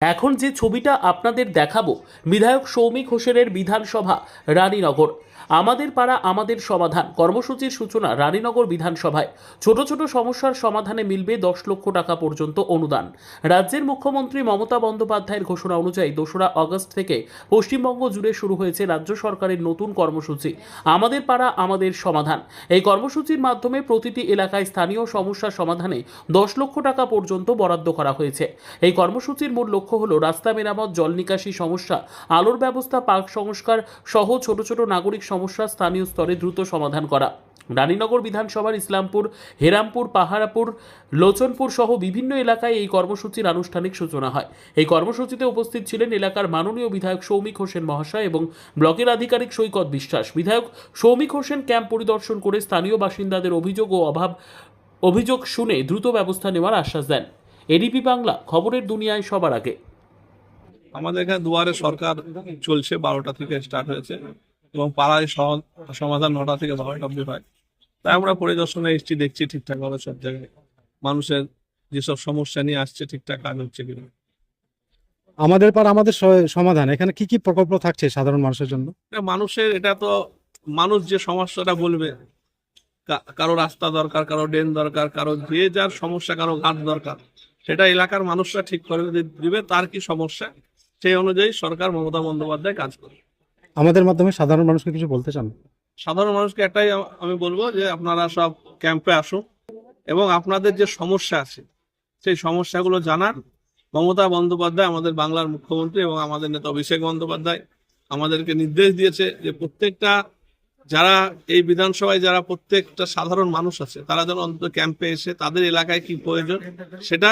এখন যে ছবিটা আপনাদের দেখাবো, বিধায়ক সৌমিক হোসেনের বিধানসভা, রানীনগর। আমাদের পাড়া আমাদের সমাধান। কর্মসূচির সূচনা রানীনগর বিধানসভায়। ছোট ছোট সমস্যার সমাধানে মিলবে দশ লক্ষ টাকা পর্যন্ত অনুদান। রাজ্যের মুখ্যমন্ত্রী মমতা বন্দ্যোপাধ্যায়ের ঘোষণা অনুযায়ী দোসরা আগস্ট থেকে পশ্চিমবঙ্গ জুড়ে শুরু হয়েছে রাজ্য সরকারের নতুন কর্মসূচি। আমাদের পাড়া আমাদের সমাধান। এই কর্মসূচির মাধ্যমে প্রতিটি এলাকায় স্থানীয় সমস্যা সমাধানে দশ লক্ষ টাকা পর্যন্ত বরাদ্দ করা হয়েছে। এই কর্মসূচির মূল লক্ষ্য হল, রাস্তা মেরামত, জল নিকাশি সমস্যা, আলোর ব্যবস্থা, পার্ক সংস্কার সহ ছোট ছোট নাগরিক সমস্যা স্থানীয় স্তরে দ্রুত সমাধান করা। রানীনগর বিধানসভার ইসলামপুর, হেরামপুর পাহারাপুর লোচনপুর সহ বিভিন্ন এলাকায় এই কর্মসূচির আনুষ্ঠানিক সূচনা হয়। এই কর্মসূচিতে উপস্থিত ছিলেন এলাকার মাননীয় বিধায়ক সৌমিক হোসেন মহাশয় এবং ব্লকের আধিকারিক সৈকত বিশ্বাস। বিধায়ক সৌমিক হোসেন ক্যাম্প পরিদর্শন করে স্থানীয় বাসিন্দাদের অভিযোগ ও অভাব, অভিযোগ শুনে দ্রুত ব্যবস্থা নেওয়ার আশ্বাস দেন। এডিপি বাংলা খবরের দুনিয়ায় সবার আগে। আমাদের এখানে দুয়ারে সরকার চলছে বারোটা থেকে স্টার্ট হয়েছে এবং পাড়ায় সহ- সমাধান নটা থেকে বারোটা অব্দি হয়। তাই আমরা পরিদর্শনে এসছি দেখছি ঠিকঠাক ভাবে সব জায়গায়। মানুষের যেসব সমস্যা নিয়ে আসছে ঠিকঠাক কাজ হচ্ছে কিনা। আমাদের পার আমাদের সমাধান। এখানে কি কি প্রকল্প থাকছে সাধারণ মানুষের জন্য? মানুষের এটা তো মানুষ যে সমস্যাটা বলবে কারও রাস্তা দরকার কারও ড্রেন দরকার কারও যে যার সমস্যা কারও ঘাট দরকার। সেটা এলাকার মানুষরা ঠিক করে দিবে তার কি সমস্যা? সেই অনুযায়ী সরকার মমতা বন্দ্যোপাধ্যায় কাজ করে আমাদের মাধ্যমে সাধারণ মানুষকে কিছু বলতে চান? সাধারণ মানুষকে একটাই আমি বলব যে আপনারা সব ক্যাম্পে আসুন এবং আপনাদের যে সমস্যা আছে সেই সমস্যাগুলো জানান। মমতা বন্দ্যোপাধ্যায় আমাদের বাংলার মুখ্যমন্ত্রী এবং আমাদের নেতা অভিষেক বন্দ্যোপাধ্যায় আমাদেরকে নির্দেশ দিয়েছে যে প্রত্যেকটা যারা এই বিধানসভায় যারা প্রত্যেকটা সাধারণ মানুষ আছে তারা যেন অন্তত ক্যাম্পে এসে তাদের এলাকায় কি প্রয়োজন সেটা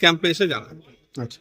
ক্যাম্পে এসে জানান আচ্ছা।